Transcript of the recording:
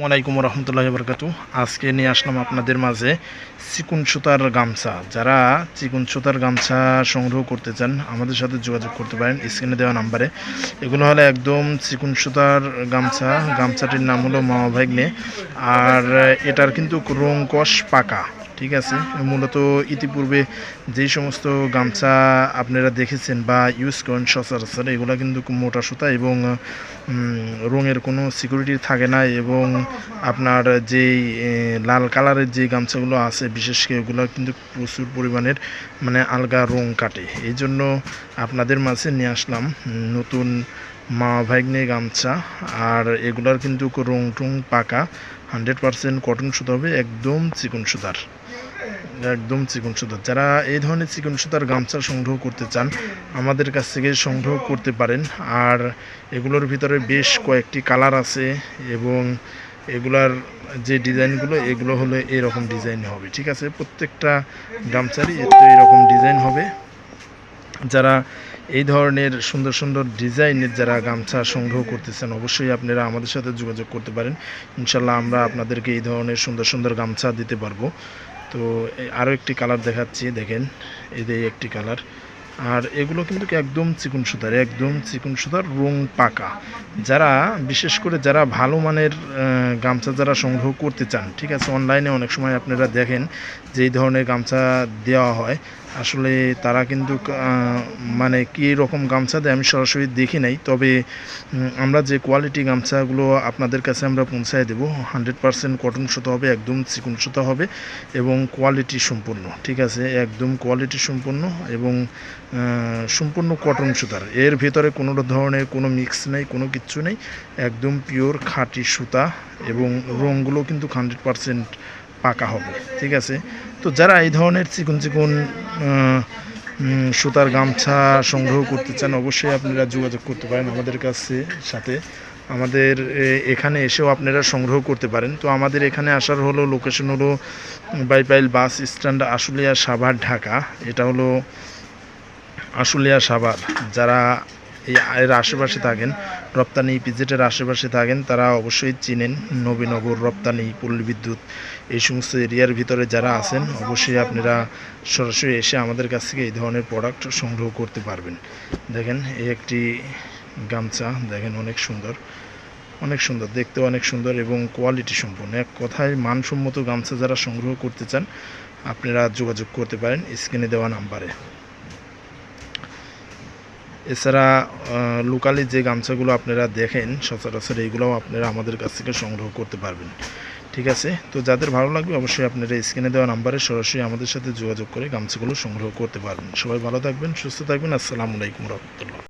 ওয়ালাইকুম রহমতুল্লাহ বরকাতু। আজকে নিয়ে আসলাম আপনাদের মাঝে চিকুন সুতার গামছা। যারা চিকুন সুতার গামছা সংগ্রহ করতে চান, আমাদের সাথে যোগাযোগ করতে পারেন স্ক্রিনে দেওয়া নাম্বারে। এগুলো হলো একদম চিকুন সুতার গামছা। গামছাটির নাম হলো মামা ভাগ্নে। আর এটার কিন্তু রং কষ পাকা। ঠিক আছে, মূলত ইতিপূর্বে যেই সমস্ত গামছা আপনারা দেখেছেন বা ইউজ করেন সচরাচর, এগুলো কিন্তু মোটা সুতা এবং রঙের কোনো সিকিউরিটি থাকে না এবং আপনার যেই লাল কালারের যে গামছাগুলো আছে, বিশেষ করে এগুলো কিন্তু প্রচুর পরিমাণের মানে আলগা রং কাটে। এই জন্য আপনাদের মাঝে নিয়ে আসলাম নতুন মা ভাগ্নে গামছা, আর এগুলার কিন্তু রং টুং পাকা। হান্ড্রেড পারসেন্ট কটন সুতা হবে, একদম চিকন সুতার। একদম চিকন সুতার। যারা এই ধরনের চিকন সুতার গামছা সংগ্রহ করতে চান, আমাদের কাছ থেকে সংগ্রহ করতে পারেন। আর এগুলোর ভিতরে বেশ কয়েকটি কালার আছে এবং এগুলার যে ডিজাইনগুলো, এগুলো হলো এরকম ডিজাইন হবে, ঠিক আছে? প্রত্যেকটা গামছারই এরকম ডিজাইন হবে। যারা এই ধরনের সুন্দর সুন্দর ডিজাইনের যারা গামছা সংগ্রহ করতেছেন, অবশ্যই আপনারা আমাদের সাথে যোগাযোগ করতে পারেন। ইনশাল্লাহ আমরা আপনাদেরকে এই ধরনের সুন্দর সুন্দর গামছা দিতে পারব। তো আরও একটি কালার দেখাচ্ছি, দেখেন যে একটি কালার। আর এগুলো কিন্তু একদম চিকুন সুতার, একদম চিকুন সুতার, রং পাকা। যারা, বিশেষ করে যারা ভালো মানের গামছা যারা সংগ্রহ করতে চান, ঠিক আছে? অনলাইনে অনেক সময় আপনারা দেখেন যে এই ধরনের গামছা দেওয়া হয়। আসলে তারা কিন্তু মানে কী রকম গামছা দেয় আমি সরাসরি দেখি নাই। তবে আমরা যে কোয়ালিটি গামছাগুলো আপনাদের কাছে আমরা পৌঁছায় দেবো হান্ড্রেড পারসেন্ট কটন সুতো হবে, একদম চিকুন সুতো হবে এবং কোয়ালিটি সম্পূর্ণ, ঠিক আছে? একদম কোয়ালিটি সম্পূর্ণ এবং সম্পূর্ণ কটন সুতার। এর ভেতরে কোনো ধরনের কোনো মিক্স নেই, কোনো কিচ্ছু নেই, একদম পিওর খাঁটি সুতা এবং রঙগুলো কিন্তু হান্ড্রেড পারসেন্ট পাকা হবে, ঠিক আছে? তো যারা এই ধরনের চিকন চিকন সুতার গামছা সংগ্রহ করতে চান, অবশ্যই আপনারা যোগাযোগ করতে পারেন আমাদের কাছে, সাথে। আমাদের এখানে এসেও আপনারা সংগ্রহ করতে পারেন। তো আমাদের এখানে আসার হলো লোকেশন হলো বাইপাইল বাস স্ট্যান্ড আশুলিয়া সাভার, ঢাকা। এটা হলো আশুলিয়া সাভার। যারা এই এর আশেপাশে থাকেন। রপ্তানি পিজেটের আশেপাশে থাকেন, তারা অবশ্যই চিনেন নবীনগর রপ্তানি পল্লী বিদ্যুৎ এই সমস্ত এরিয়ার ভিতরে যারা আছেন, অবশ্যই আপনারা সরাসরি এসে আমাদের কাছ থেকে এই ধরনের প্রোডাক্ট সংগ্রহ করতে পারবেন। দেখেন, এই একটি গামছা, দেখেন অনেক সুন্দর অনেক সুন্দর দেখতে অনেক সুন্দর এবং কোয়ালিটি সম্পূর্ণ এক কথায়, মানসম্মত গামছা যারা সংগ্রহ করতে চান, আপনারা যোগাযোগ করতে পারেন স্ক্রিনে দেওয়া নাম্বারে। এছাড়া লোকালি যে গামছাগুলো আপনারা দেখেন, সচরাচর এইগুলোও আপনারা আমাদের কাছ থেকে সংগ্রহ করতে পারবেন। ঠিক আছে? তো যাদের ভালো লাগবে, অবশ্যই আপনারা স্ক্রিনে দেওয়া নাম্বারে সরাসরি আমাদের সাথে যোগাযোগ করে গামছাগুলো সংগ্রহ করতে পারবেন। সবাই ভালো থাকবেন, সুস্থ থাকবেন। আসসালামু আলাইকুম রহমতুল্লাহ।